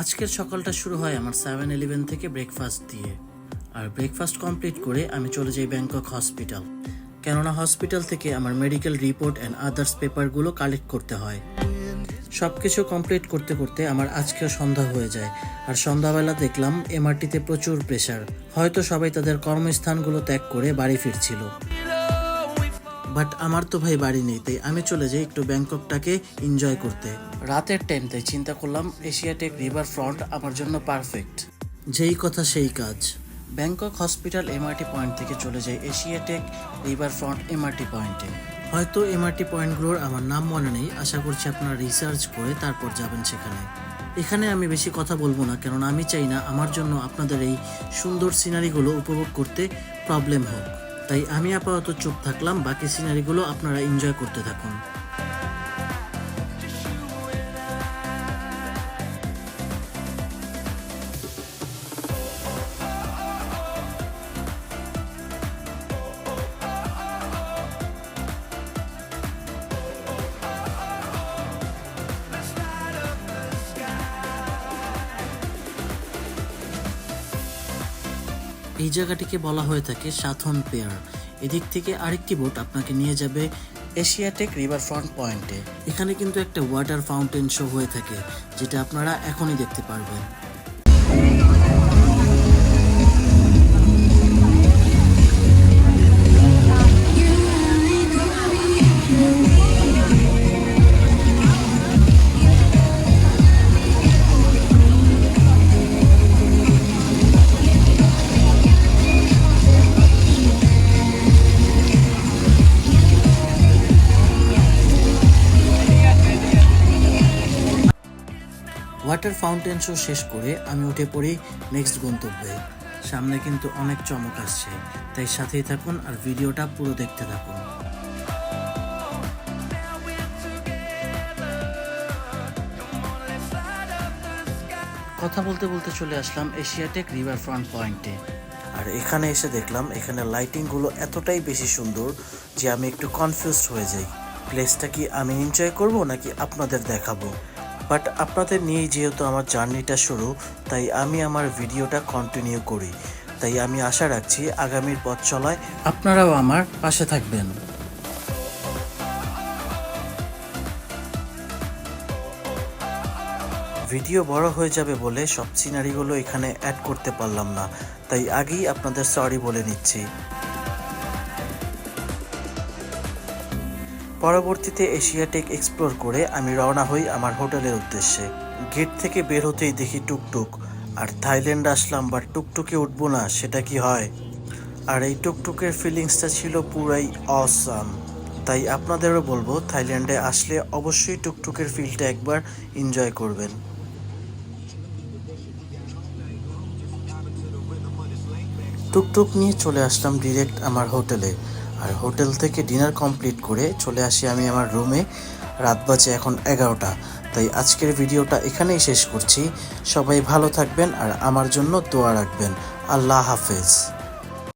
আজকের সকালটা শুরু হয় আমার সেভেন ইলেভেন থেকে ব্রেকফাস্ট দিয়ে। আর ব্রেকফাস্ট কমপ্লিট করে আমি চলে যাই ব্যাংকক হসপিটাল কেননা হসপিটাল থেকে আমার মেডিকেল রিপোর্ট অ্যান্ড আদার্স পেপারগুলো কালেক্ট করতে হয়। সব কিছু কমপ্লিট করতে করতে আমার আজকেও সন্ধ্যা হয়ে যায়। আর সন্ধ্যাবেলা দেখলাম এমআরটিতে প্রচুর প্রেশার হয়তো সবাই তাদের কর্মস্থানগুলো ত্যাগ করে বাড়ি ফিরছিল। বাট আমার তো ভাই বাড়ি নেই তাই আমি চলে যাই একটু ব্যাংককটাকে এনজয় করতে। রাতের টাইম তাই চিন্তা করলাম এশিয়াটেক রিভার ফ্রন্ট আমার জন্য পারফেক্ট যেই কথা সেই কাজ। ব্যাংকক হসপিটাল এমআরটি পয়েন্ট থেকে চলে যাই এশিয়াটেক রিভার ফ্রন্ট এমআরটি পয়েন্টে হয়তো এমআরটি পয়েন্টগুলোর আমার নাম মনে নেই আশা করছি আপনারা রিসার্চ করে তারপর যাবেন সেখানে। এখানে আমি বেশি কথা বলব না কেননা আমি চাই না আমার জন্য আপনাদের এই সুন্দর সিনারিগুলো উপভোগ করতে প্রবলেম হোক। তাই আমি আপাতত চুপ থাকলাম বাকি সিনারিগুলো আপনারা এনজয় করতে থাকুন। এই জায়গাটিকে বলা হয়ে থাকে সাথন পেয়ার। এদিক থেকে আরেকটি বোট আপনাকে নিয়ে যাবে এশিয়াটেক রিভার ফ্রন্ট পয়েন্টে। এখানে কিন্তু একটা ওয়াটার ফাউন্টেন শো হয়ে থাকে, যেটা আপনারা এখনই দেখতে পারবেন। ওয়াটার ফাউন্টেন শো শেষ করে আমি উঠে পড়ি নেক্সট গন্তব্যে। সামনে কিন্তু অনেক চমক আসছে। তাই সাথেই থাকুন আর ভিডিওটা পুরো দেখতে থাকুন। কথা বলতে বলতে চলে আসলাম এশিয়াটেক রিভার ফ্রন্ট পয়েন্টে আর এখানে এসে দেখলাম এখানে লাইটিংগুলো এতটাই বেশি সুন্দর যে আমি একটু কনফিউজড হয়ে যাই। প্লেসটা কি আমি এনজয় করব নাকি আপনাদের দেখাবো? বাট আপনাদের নিয়েই যেহেতু আমার জার্নিটা শুরু, তাই আমি আমার ভিডিওটা কন্টিনিউ করি। তাই আমি আশা রাখছি আগামীর পথ চলায় আপনারাও আমার পাশে থাকবেন। ভিডিও বড় হয়ে যাবে বলে সব সিনারিগুলো এখানে অ্যাড করতে পারলাম না। তাই আগেই আপনাদের সরি বলে নিচ্ছি। পরবর্তীতে এশিয়াটেক এক্সপ্লোর করে আমি রওনা হই আমার হোটেলের উদ্দেশ্যে। গেট থেকে বের হতেই দেখি টুকটুক। আর থাইল্যান্ড আসলাম বা টুকটুকে উঠবো না, সেটা কি হয়? আর এই টুকটুকের ফিলিংসটা ছিল পুরাই অসাম তাই আপনাদেরও বলব, থাইল্যান্ডে আসলে অবশ্যই টুকটুকের ফিলটা একবার এনজয় করবেন। টুকটুক নিয়ে চলে আসলাম ডিরেক্ট আমার হোটেলে। আর হোটেল থেকে ডিনার কমপ্লিট করে চলে আসি আমি আমার রুমে। রাত বাজে এখন এগারোটা, তাই আজকের ভিডিওটা এখানেই শেষ করছি। সবাই ভালো থাকবেন আর আমার জন্য দোয়া রাখবেন। আল্লাহ হাফেজ।